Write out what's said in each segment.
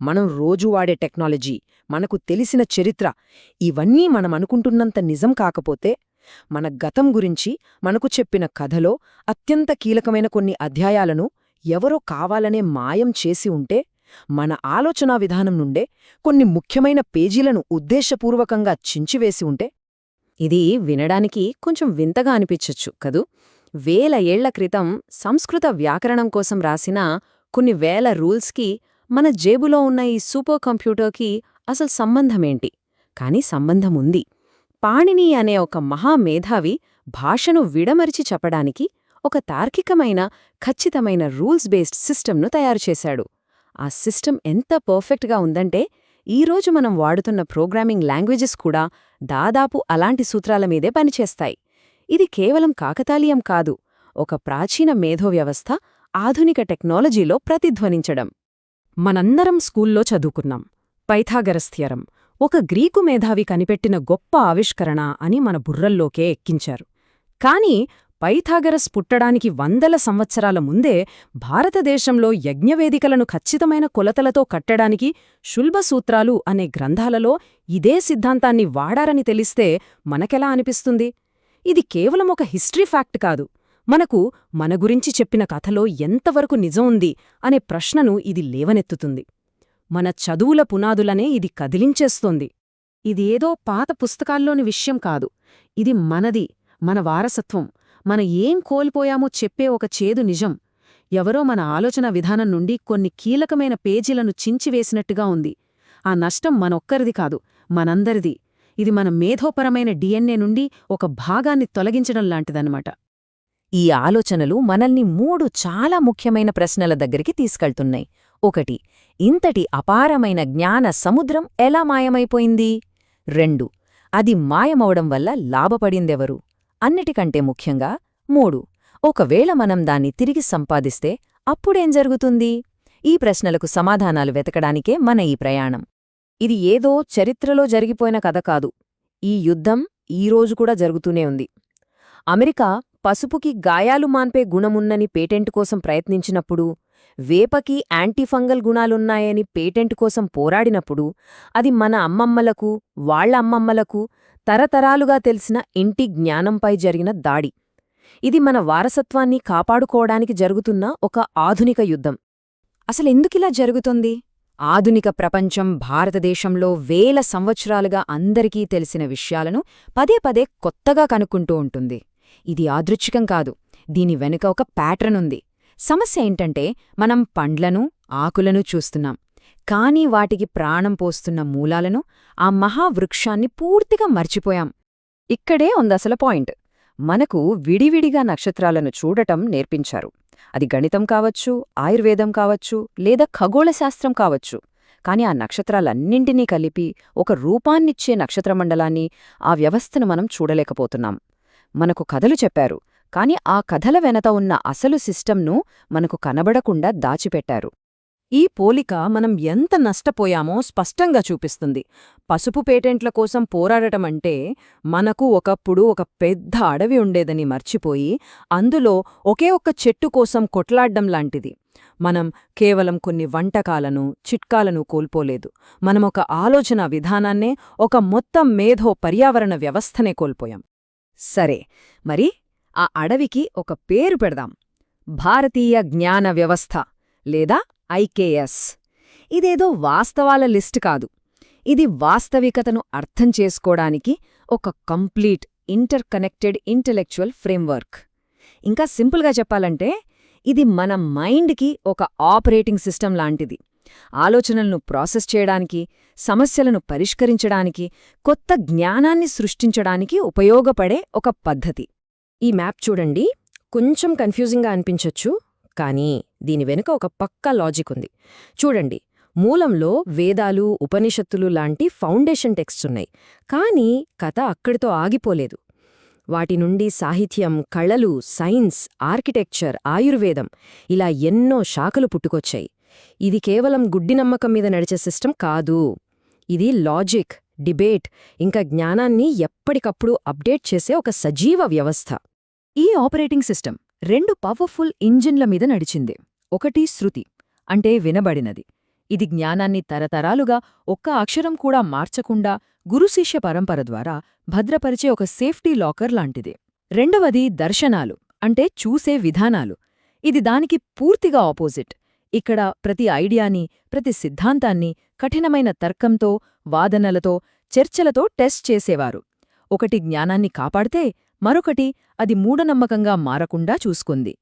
మనం రోజు వాడే టెక్నాలజీ మనకు తెలిసిన చరిత్ర ఇవన్నీ మనం అనుకుంటున్నంత నిజం కాకపోతే మన గతం గురించి మనకు చెప్పిన కథలో అత్యంత కీలకమైన కొన్ని అధ్యాయాలను ఎవరో కావాలనే మాయం చేసి ఉంటే మన ఆలోచనా విధానం నుండే కొన్ని ముఖ్యమైన పేజీలను ఉద్దేశపూర్వకంగా చించివేసి ఉంటే ఇది వినడానికి కొంచెం వింతగా అనిపించొచ్చు కదూ? వేల ఏళ్ళ క్రితం సంస్కృత వ్యాకరణం కోసం రాసిన కొన్ని వేల రూల్స్కి మన జేబులో ఉన్న ఈ సూపర్ కంప్యూటర్కి అసలు సంబంధమేంటి? కాని సంబంధముంది. పాణిని అనే ఒక మహామేధావి భాషను విడమరిచి చెప్పడానికి ఒక తార్కికమైన ఖచ్చితమైన రూల్స్ బేస్డ్ సిస్టమ్ను తయారుచేశాడు ఆ సిస్టమ్ ఎంత పర్ఫెక్ట్గా ఉందంటే ఈరోజు మనం వాడుతున్న ప్రోగ్రామింగ్ లాంగ్వేజెస్ కూడా దాదాపు అలాంటి సూత్రాల మీదే పనిచేస్తాయి. ఇది కేవలం కాకతాళీయం కాదు. ఒక ప్రాచీన మేధో వ్యవస్థ ఆధునిక టెక్నాలజీలో ప్రతిధ్వనించడం. మనందరం స్కూల్లో చదువుకున్నాం. Pythagoras theorem. ఒక గ్రీకు మేధావి కనిపెట్టిన గొప్ప ఆవిష్కరణ అని మన బుర్రల్లోకే ఎక్కించారు. కాని పైథాగరస్ పుట్టడానికి వందల సంవత్సరాల ముందే భారతదేశంలో యజ్ఞవేదికలను ఖచ్చితమైన కొలతలతో కట్టడానికి శుల్బసూత్రాలు అనే గ్రంథాలలో ఇదే సిద్ధాంతాన్ని వాడారని తెలిస్తే మనకెలా అనిపిస్తుంది? ఇది కేవలం ఒక హిస్టరీ ఫ్యాక్ట్ కాదు. మనకు మన గురించి చెప్పిన కథలో ఎంతవరకు నిజం ఉంది అనే ప్రశ్నను ఇది లేవనెత్తుతుంది. మన చదువుల పునాదులనే ఇది కదిలించేస్తోంది. ఇది ఏదో పాత పుస్తకాల్లోని విషయం కాదు. ఇది మనది మన వారసత్వం మన ఏం కోల్పోయామో చెప్పే ఒక చేదు నిజం. ఎవరో మన ఆలోచన విధానం నుండి కొన్ని కీలకమైన పేజీలను చించివేసినట్టుగా ఉంది. ఆ నష్టం మనొక్కరిది కాదు మనందరిది. ఇది మన మేధోపరమైన డిఎన్ఏ నుండి ఒక భాగాన్ని తొలగించడం లాంటిదన్నమాట. ఈ ఆలోచనలు మనల్ని మూడు చాలా ముఖ్యమైన ప్రశ్నల దగ్గరికి తీసుకెళ్తున్నాయి. ఒకటి ఇంతటి అపారమైన జ్ఞాన సముద్రం ఎలా మాయమైపోయింది? రెండు అది మాయమవడం వల్ల లాభపడిందెవరు? అన్నిటికంటే ముఖ్యంగా మూడు ఒకవేళ మనం దాన్ని తిరిగి సంపాదిస్తే అప్పుడేం జరుగుతుంది? ఈ ప్రశ్నలకు సమాధానాలు వెతకడానికే మన ఈ ప్రయాణం. ఇది ఏదో చరిత్రలో జరిగిపోయిన కథ కాదు. ఈ యుద్ధం ఈరోజు కూడా జరుగుతూనే ఉంది. అమెరికా పసుపుకి గాయాలు మాన్పే గుణమున్నని పేటెంట్ కోసం ప్రయత్నించినప్పుడు వేపకి యాంటీఫంగల్ గుణాలున్నాయని పేటెంట్ కోసం పోరాడినప్పుడు అది మన అమ్మమ్మలకు వాళ్ళ అమ్మమ్మలకు తరతరాలుగా తెలిసిన ఇంటి జ్ఞానంపై జరిగిన దాడి. ఇది మన వారసత్వాన్ని కాపాడుకోవడానికి జరుగుతున్న ఒక ఆధునిక యుద్ధం. అసలెందుకిలా జరుగుతోంది? ఆధునిక ప్రపంచం భారతదేశంలో వేల సంవత్సరాలుగా అందరికీ తెలిసిన విషయాలను పదే పదే కొత్తగా కనుక్కుంటూ ఉంటుంది. ఇది యాదృచ్ఛికం కాదు. దీని వెనుక ఒక ప్యాటర్న్ ఉంది. సమస్య ఏంటంటే మనం పండ్లను ఆకులను చూస్తున్నాం. కానీ వాటికి ప్రాణం పోస్తున్న మూలాలను ఆ మహావృక్షాన్ని పూర్తిగా మర్చిపోయాం. ఇక్కడే ఉందసల పాయింట్. మనకు విడివిడిగా నక్షత్రాలను చూడటం నేర్పించారు. అది గణితం కావచ్చు ఆయుర్వేదం కావచ్చు లేదా ఖగోళశాస్త్రం కావచ్చు. కాని ఆ నక్షత్రాలన్నింటినీ కలిపి ఒక రూపాన్నిచ్చే నక్షత్రమండలాన్ని ఆ వ్యవస్థను మనం చూడలేకపోతున్నాం. మనకు కథలు చెప్పారు. కాని ఆ కథల వెనత ఉన్న అసలు సిస్టంను మనకు కనబడకుండా దాచిపెట్టారు. ఈ పోలిక మనం ఎంత నష్టపోయామో స్పష్టంగా చూపిస్తుంది. పసుపు పేటెంట్ల కోసం పోరాడటమంటే మనకు ఒకప్పుడు ఒక పెద్ద అడవి ఉండేదని మర్చిపోయి అందులో ఒకే ఒక్క చెట్టు కోసం కొట్లాడ్డం లాంటిది. మనం కేవలం కొన్ని వంటకాలను చిట్కాలను కోల్పోలేదు. మనమొక ఆలోచన విధానాన్నే ఒక మొత్తం మేధో పర్యావరణ వ్యవస్థనే కోల్పోయాం. సరే మరి ఆ అడవికి ఒక పేరు పెడదాం. భారతీయ జ్ఞాన వ్యవస్థ లేదా ఐకేఎస్. ఇదేదో వాస్తవాల లిస్ట్ కాదు. ఇది వాస్తవికతను అర్థం చేసుకోవడానికి ఒక complete inter connected intellectual framework. ఇంకా సింపుల్గా చెప్పాలంటే ఇది మన మైండ్కి ఒక ఆపరేటింగ్ సిస్టమ్ లాంటిది. ఆలోచనలను ప్రాసెస్ చేయడానికి సమస్యలను పరిష్కరించడానికి కొత్త జ్ఞానాన్ని సృష్టించడానికి ఉపయోగపడే ఒక పద్ధతి. ఈ మ్యాప్ చూడండి. కొంచెం కన్ఫ్యూజింగ్గా అనిపించొచ్చు కానీ దీని వెనుక ఒక పక్కా లాజిక్ ఉంది. చూడండి. మూలంలో వేదాలు ఉపనిషత్తులు లాంటి ఫౌండేషన్ టెక్స్ట్స్ ఉన్నాయి. కానీ కథ అక్కడితో ఆగిపోలేదు. వాటి నుండి సాహిత్యం కళలు సైన్స్ ఆర్కిటెక్చర్ ఆయుర్వేదం ఇలా ఎన్నో శాఖలు పుట్టుకొచ్చాయి. ఇది కేవలం గుడ్డి నమ్మకం మీద నడిచే సిస్టమ్ కాదు. ఇది లాజిక్ డిబేట్ ఇంకా జ్ఞానాన్ని ఎప్పటికప్పుడు అప్డేట్ చేసే ఒక సజీవ వ్యవస్థ. ఈ ఆపరేటింగ్ సిస్టమ్ రెండు పవర్ఫుల్ ఇంజిన్ల మీద నడిచింది. ఒకటి శృతి అంటే వినబడినది. ఇది జ్ఞానాన్ని తరతరాలుగా ఒక్క అక్షరం కూడా మార్చకుండా గురుశిష్య పరంపర ద్వారా భద్రపరిచే ఒక సేఫ్టీ లాకర్ లాంటిది. రెండవది దర్శనాలు అంటే చూసే విధానాలు. ఇది దానికి పూర్తిగా ఆపోజిట్. ఇక్కడ ప్రతి ఐడియాని ప్రతి సిద్ధాంతాన్ని కఠినమైన తర్కంతో వాదనలతో చర్చలతో టెస్ట్ చేసేవారు. ఒకటి జ్ఞానాన్ని కాపాడితే మరొకటి అది మూఢనమ్మకంగా మారకుండా చూసుకుంది.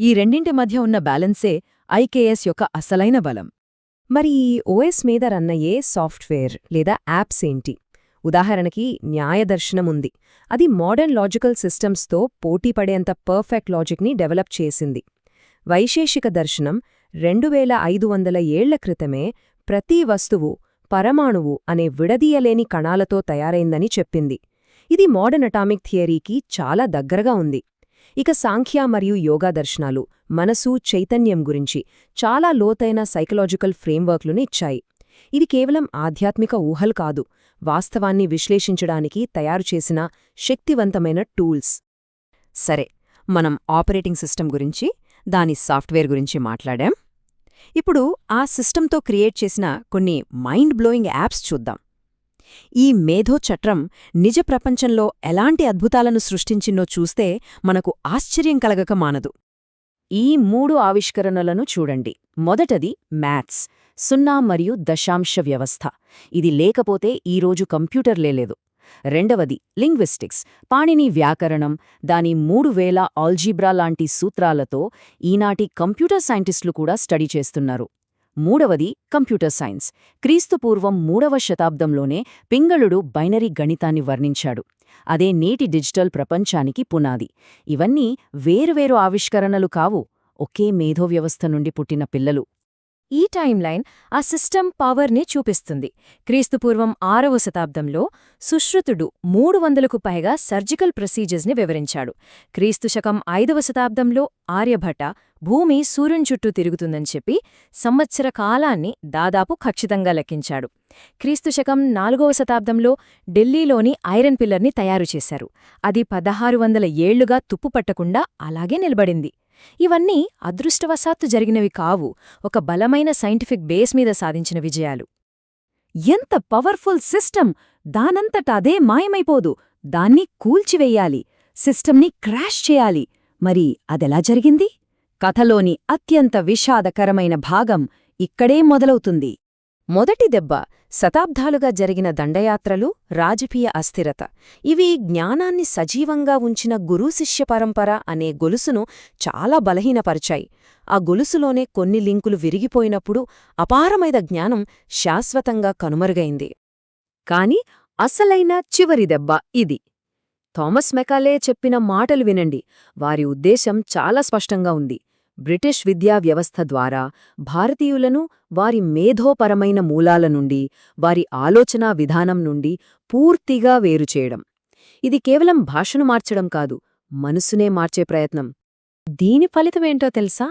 ఈ రెండింటి మధ్య ఉన్న బ్యాలెన్సే ఐకేఎస్ యొక్క అసలైన బలం. మరి ఈ ఓఎస్ మీద రన్నయ్యే సాఫ్ట్వేర్ లేదా యాప్స్ ఏంటి? ఉదాహరణకి న్యాయదర్శనముంది అది మోడర్న్ లాజికల్ సిస్టమ్స్తో పోటీపడేంత పర్ఫెక్ట్ లాజిక్ని డెవలప్ చేసింది. వైశేషిక దర్శనం రెండు వేల ఐదు వందల ఏళ్ళ క్రితమే ప్రతి వస్తువు పరమాణువు అనే విడదీయలేని కణాలతో తయారైందని చెప్పింది. ఇది మోడర్న్ అటామిక్ థియరీకి చాలా దగ్గరగా ఉంది. ఇక సాంఖ్య మరియు యోగా దర్శనాలు మనసు చైతన్యం గురించి చాలా లోతైన సైకలాజికల్ ఫ్రేమ్వర్క్లను ఇచ్చాయి. ఇది కేవలం ఆధ్యాత్మిక ఊహలు కాదు వాస్తవాన్ని విశ్లేషించడానికి తయారుచేసిన శక్తివంతమైన టూల్స్. సరే మనం ఆపరేటింగ్ సిస్టమ్ గురించి దాని సాఫ్ట్వేర్ గురించి మాట్లాడాం. ఇప్పుడు ఆ సిస్టంతో క్రియేట్ చేసిన కొన్ని మైండ్ బ్లోయింగ్ యాప్స్ చూద్దాం. ఈ మేధో చట్రం నిజ ప్రపంచంలో ఎలాంటి అద్భుతాలను సృష్టించిందో చూస్తే మనకు ఆశ్చర్యం కలగక మానదు. ఈ మూడు ఆవిష్కరణలను చూడండి. మొదటది మ్యాథ్స్ సున్నా మరియు దశాంశ వ్యవస్థ. ఇది లేకపోతే ఈరోజు కంప్యూటర్లే లేదు. రెండవది లింగ్విస్టిక్స్. పాణిని వ్యాకరణం దాని మూడు వేల ఆల్జీబ్రా లాంటి సూత్రాలతో ఈనాటి కంప్యూటర్ సైంటిస్టులు కూడా స్టడీ చేస్తున్నారు. మూడవది కంప్యూటర్ సైన్స్. క్రీస్తుపూర్వం మూడవ శతాబ్దంలోనే పింగళుడు బైనరీ గణితాన్ని వర్ణించాడు. అదే నేటి డిజిటల్ ప్రపంచానికి పునాది. ఇవన్నీ వేరువేరు ఆవిష్కరణలు కావు. ఒకే మేధో వ్యవస్థ నుండి పుట్టిన పిల్లలు. ఈ టైం లైన్ ఆ సిస్టమ్ పవర్ని చూపిస్తుంది. క్రీస్తుపూర్వం ఆరవ శతాబ్దంలో సుశ్రుతుడు మూడు వందలకు పైగా సర్జికల్ ప్రొసీజర్స్ని వివరించాడు. క్రీస్తు శకం ఐదవ శతాబ్దంలో ఆర్యభట భూమి సూర్యుని చుట్టూ తిరుగుతుందని చెప్పి సంవత్సర కాలాన్ని దాదాపు ఖచ్చితంగా లెక్కించాడు. క్రీస్తు శకం నాలుగవ శతాబ్దంలో ఢిల్లీలోని ఐరన్ పిల్లర్ని తయారు చేశారు. అది పదహారు వందల ఏళ్ళుగా తుప్పుపట్టకుండా అలాగే నిలబడింది. ఇవన్నీ అదృష్టవశాత్తు జరిగినవి కావు. ఒక బలమైన సైంటిఫిక్ బేస్ మీద సాధించిన విజయాలు. ఎంత పవర్ఫుల్ సిస్టమ్! దానంతట అదే మాయమైపోదు. దాన్ని కూల్చివెయ్యాలి సిస్టమ్ని క్రాష్ చేయాలి. మరి అదెలా జరిగింది? కథలోని అత్యంత విషాదకరమైన భాగం ఇక్కడే మొదలవుతుంది. మొదటి దెబ్బ శతాబ్దాలుగా జరిగిన దండయాత్రలు రాజకీయ అస్థిరత. ఇవి జ్ఞానాన్ని సజీవంగా ఉంచిన గురుశిష్య పరంపర అనే గొలుసును చాలా బలహీనపరిచాయి. ఆ గొలుసులోనే కొన్ని లింకులు విరిగిపోయినప్పుడు అపారమైన జ్ఞానం శాశ్వతంగా కనుమరుగైంది. కాని అసలైన చివరి దెబ్బ ఇది. థామస్ మెకాలే చెప్పిన మాటలు వినండి. వారి ఉద్దేశం చాలా స్పష్టంగా ఉంది. బ్రిటిష్ విద్యా వ్యవస్థ ద్వారా భారతీయులను వారి మేధోపరమైన మూలాల నుండి వారి ఆలోచనా విధానం నుండి పూర్తిగా వేరుచేయడం ఇది కేవలం భాషను మార్చడం కాదు మనసునే మార్చే ప్రయత్నం. దీని ఫలితమేంటో తెలుసా?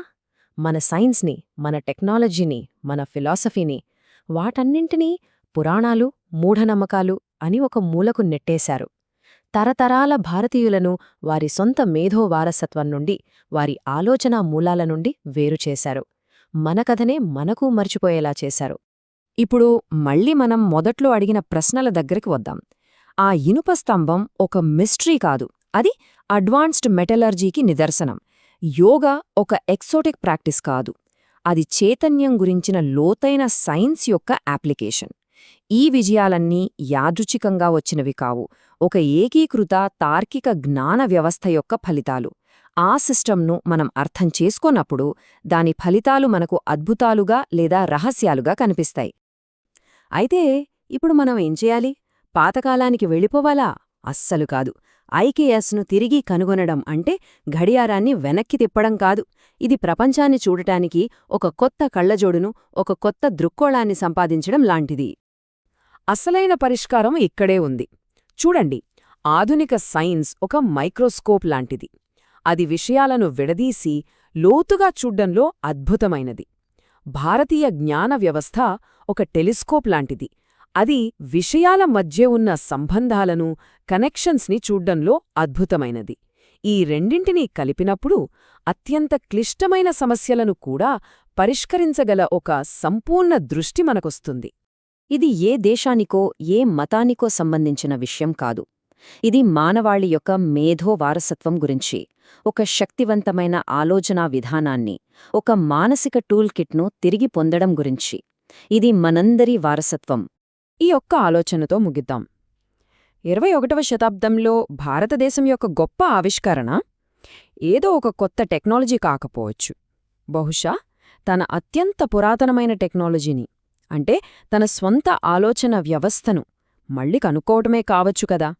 మన సైన్స్ని మన టెక్నాలజీని మన ఫిలాసఫీని వాటన్నింటినీ పురాణాలు మూఢనమ్మకాలు అని ఒక మూలకు నెట్టేశారు. తరతరాల భారతీయులను వారి సొంత మేధో వారసత్వం నుండి వారి ఆలోచనా మూలాల నుండి వేరుచేశారు మన కథనే మనకు మర్చిపోయేలా చేశారు. ఇప్పుడు మళ్ళీ మనం మొదట్లో అడిగిన ప్రశ్నల దగ్గరికి వద్దాం. ఆ ఇనుప స్తంభం ఒక మిస్ట్రీ కాదు. అది అడ్వాన్స్డ్ మెటలర్జీకి నిదర్శనం. యోగా ఒక ఎక్సోటిక్ ప్రాక్టీస్ కాదు. అది చైతన్యం గురించిన లోతైన సైన్స్ యొక్క అప్లికేషన్. ఈ విజయాలన్నీ యాదృచ్ఛికంగా వచ్చినవి కావు. ఒక ఏకీకృత తార్కిక జ్ఞాన వ్యవస్థ యొక్క ఫలితాలు. ఆ సిస్టమ్ను మనం అర్థం చేసుకోనప్పుడు దాని ఫలితాలు మనకు అద్భుతాలుగా లేదా రహస్యాలుగా కనిపిస్తాయి. అయితే ఇప్పుడు మనం ఏం చేయాలి? పాతకాలానికి వెళ్ళిపోవాలా? అస్సలు కాదు. ఐకేఎస్ను తిరిగి కనుగొనడం అంటే గడియారాన్ని వెనక్కి తిప్పడం కాదు. ఇది ప్రపంచాన్ని చూడటానికి ఒక కొత్త కళ్ళజోడును ఒక కొత్త దృక్కోళాన్ని సంపాదించడం లాంటిది. అసలైన పరిష్కారం ఇక్కడే ఉంది. చూడండి ఆధునిక సైన్స్ ఒక మైక్రోస్కోప్ లాంటిది. అది విషయాలను విడదీసి లోతుగా చూడ్డంలో అద్భుతమైనది. భారతీయ జ్ఞాన వ్యవస్థ ఒక టెలిస్కోప్ లాంటిది. అది విషయాల మధ్య ఉన్న సంబంధాలను కనెక్షన్స్ని చూడ్డంలో అద్భుతమైనది. ఈ రెండింటినీ కలిపినప్పుడు అత్యంత క్లిష్టమైన సమస్యలను కూడా పరిష్కరించగల ఒక సంపూర్ణ దృష్టి మనకొస్తుంది. ఇది ఏ దేశానికో ఏ మతానికో సంబంధించిన విషయం కాదు. ఇది మానవాళి యొక్క మేధో వారసత్వం గురించి ఒక శక్తివంతమైన ఆలోచనా విధానాన్ని ఒక మానసిక టూల్ కిట్ను తిరిగి పొందడం గురించి. ఇది మనందరి వారసత్వం. ఈ ఒక్క ఆలోచనతో ముగిద్దాం. ఇరవై ఒకటవ శతాబ్దంలో భారతదేశం యొక్క గొప్ప ఆవిష్కరణ ఏదో ఒక కొత్త టెక్నాలజీ కాకపోవచ్చు. బహుశా తన అత్యంత పురాతనమైన టెక్నాలజీని. అంటే తన స్వంత ఆలోచన వ్యవస్థను మళ్ళీ కనుక్కోవటమే కావచ్చు కదా.